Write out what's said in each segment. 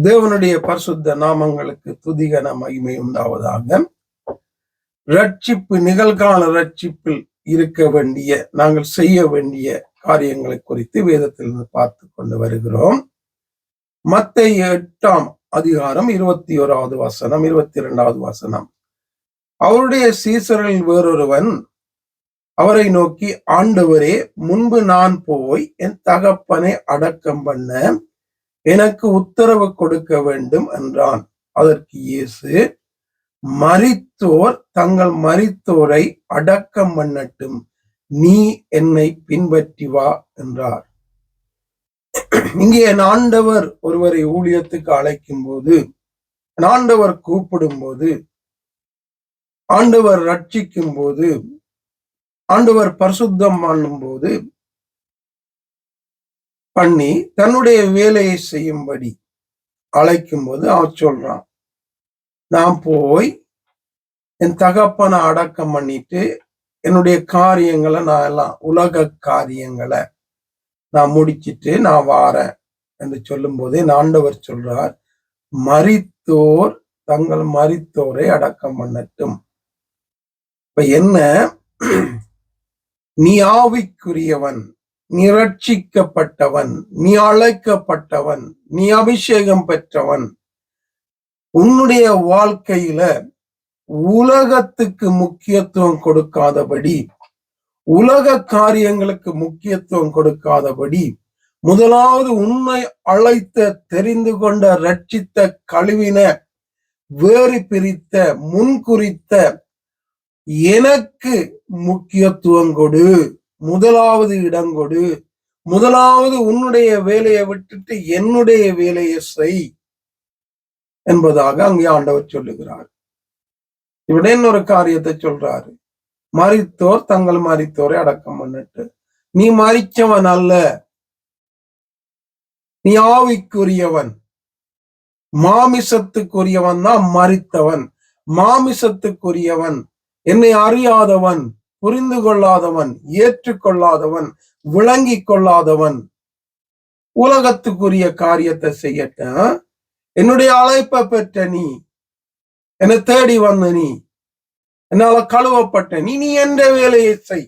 தேவனுடைய பரிசுத்த நாமங்களுக்கு துதிகன மகிமை உண்டாவதாக. ரட்சிப்பு நிகழ்கால ரட்சிப்பில் இருக்க வேண்டிய நாங்கள் செய்ய வேண்டிய காரியங்களை குறித்து வேதத்திலிருந்து பார்த்து கொண்டு வருகிறோம். மத்திய எட்டாம் அதிகாரம் இருபத்தி ஓராவது வசனம் இருபத்தி இரண்டாவது வசனம். அவருடைய சீசரில் வேறொருவன் அவரை நோக்கி ஆண்டவரே முன்பு நான் போய் என் தகப்பனை அடக்கம் பண்ண எனக்கு உத்தரவு கொடுக்க வேண்டும் என்றான். அதற்கு இயேசு மறித்தோர் தங்கள் மறித்தோரை அடக்கம் பண்ணட்டும். நீ என்னை பின்பற்றி வா என்றார். இங்கே ஆண்டவர் ஒருவரை ஊழியத்துக்கு அழைக்கும் போது ஆண்டவர் கூப்பிடும் போது ஆண்டவர் ரட்சிக்கும் போது ஆண்டவர் பரிசுத்தம் பண்ணும் போது பண்ணி தன்னுடைய வேலையை செய்யும்படி அழைக்கும் போது அவன் சொல்றான் நான் போய் என் தகப்பனை அடக்கம் பண்ணிட்டு என்னுடைய காரியங்களை நான் எல்லாம் உலக காரியங்களை நான் முடிச்சிட்டு நான் வாரேன் என்று சொல்லும் போதே ஆண்டவர் சொல்றார் மறித்தோர் தங்கள் மறித்தோரை அடக்கம் பண்ணட்டும். இப்ப என்ன? நீ ஆவிக்குரியவன் நிரட்சிக்கப்பட்டவன் நீ அழைக்கப்பட்டவன் நீ அபிஷேகம் பெற்றவன். உன்னுடைய வாழ்க்கையில உலகத்துக்கு முக்கியத்துவம் கொடுக்காதபடி உலக காரியங்களுக்கு முக்கியத்துவம் கொடுக்காதபடி முதலாவது உண்மை அழைத்த தெரிந்து கொண்ட ரட்சித்த கழுவின வேறு பிரித்த முன்குறித்த எனக்கு முக்கியத்துவம் கொடு. முதலாவது இடம் கொடு. முதலாவது உன்னுடைய வேலையை விட்டுட்டு என்னுடைய வேலையை செய் என்பதாக அங்கே ஆண்டவர் சொல்லுகிறார். இவிட இன்னொரு காரியத்தை சொல்றாரு. மறித்தோர் தங்கள் மறித்தோரை அடக்கம் பண்ணிட்டு நீ மறிச்சவன் அல்ல. நீ ஆவிக்குரியவன். மாமிசத்துக்குரியவன் தான் மறித்தவன் மாமிசத்துக்குரியவன். என்னை அறியாதவன். புரிந்து கொள்ளாதவன் ஏற்றுக்கொள்ளாதவன் விளங்கி கொள்ளாதவன் உலகத்துக்குரிய காரியத்தை செய்யட்ட என்னுடைய அழைப்பை பெற்ற நீ என்னை தேடி வந்த நீ என்னால கழுவப்பட்ட நீ நீ என்ற வேலையை செய்.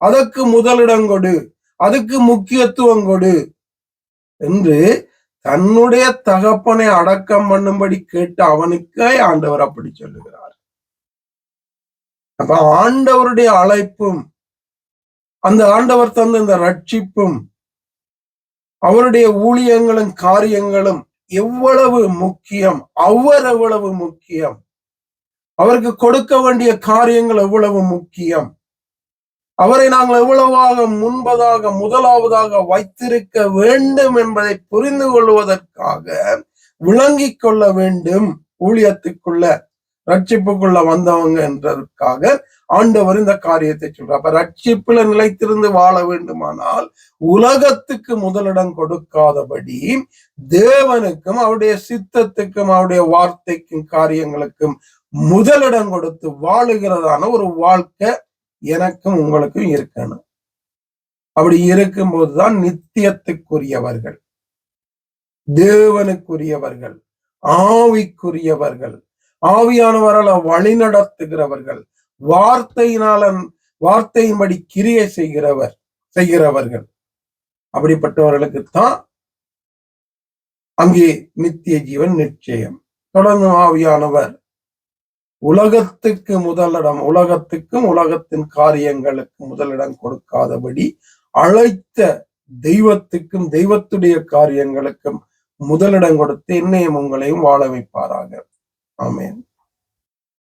அதற்கு முதலிடம் கொடு அதுக்கு முக்கியத்துவம் கொடு என்று தன்னுடைய தகப்பனை அடக்கம் பண்ணும்படி கேட்டு அவனுக்கே ஆண்டவர் அப்படி சொல்லுகிறார். அப்ப ஆண்டவருடைய அழைப்பும் அந்த ஆண்டவர் தந்த இந்த ரட்சிப்பும் அவருடைய ஊழியங்களும் காரியங்களும் எவ்வளவு முக்கியம் அவர் எவ்வளவு முக்கியம். அவருக்கு கொடுக்க வேண்டிய காரியங்கள் எவ்வளவு முக்கியம். அவரை நாங்கள் எவ்வளவாக முன்பதாக முதலாவதாக வைத்திருக்க வேண்டும் என்பதை புரிந்து கொள்வதற்காக விளங்கிக் கொள்ள வேண்டும் ஊழியத்துக்குள்ள. ரட்சிப்புக்குள்ள வந்தவங்க என்றதற்காக ஆண்டவர் இந்த காரியத்தை சொல்றார். அப்ப ரட்சிப்புல நிலைத்திருந்து வாழ வேண்டுமானால் உலகத்துக்கு முதலிடம் கொடுக்காதபடி தேவனுக்கும் அவருடைய சித்தத்துக்கும் அவருடைய வார்த்தைக்கும் காரியங்களுக்கும் முதலிடம் கொடுத்து வாழுகிறதான ஒரு வாழ்க்கை எனக்கும் உங்களுக்கும் இருக்கணும். அப்படி இருக்கும்போதுதான் நித்தியத்துக்குரியவர்கள் தேவனுக்குரியவர்கள் ஆவிக்குரியவர்கள் ஆவியானவரால் வழி நடத்துகிறவர்கள் வார்த்தையினால வார்த்தையின்படி கிரியை செய்கிறவர் செய்கிறவர்கள். அப்படிப்பட்டவர்களுக்கு தான் அங்கே நித்திய ஜீவன் நிச்சயம். தொடர்ந்து ஆவியானவர் உலகத்துக்கு முதலிடம் உலகத்துக்கும் உலகத்தின் காரியங்களுக்கு முதலிடம் கொடுக்காதபடி அழைத்த தெய்வத்துக்கும் தெய்வத்துடைய காரியங்களுக்கும் முதலிடம் கொடுத்து என்னையும் உங்களையும் வாழ வைப்பாராக. Amen.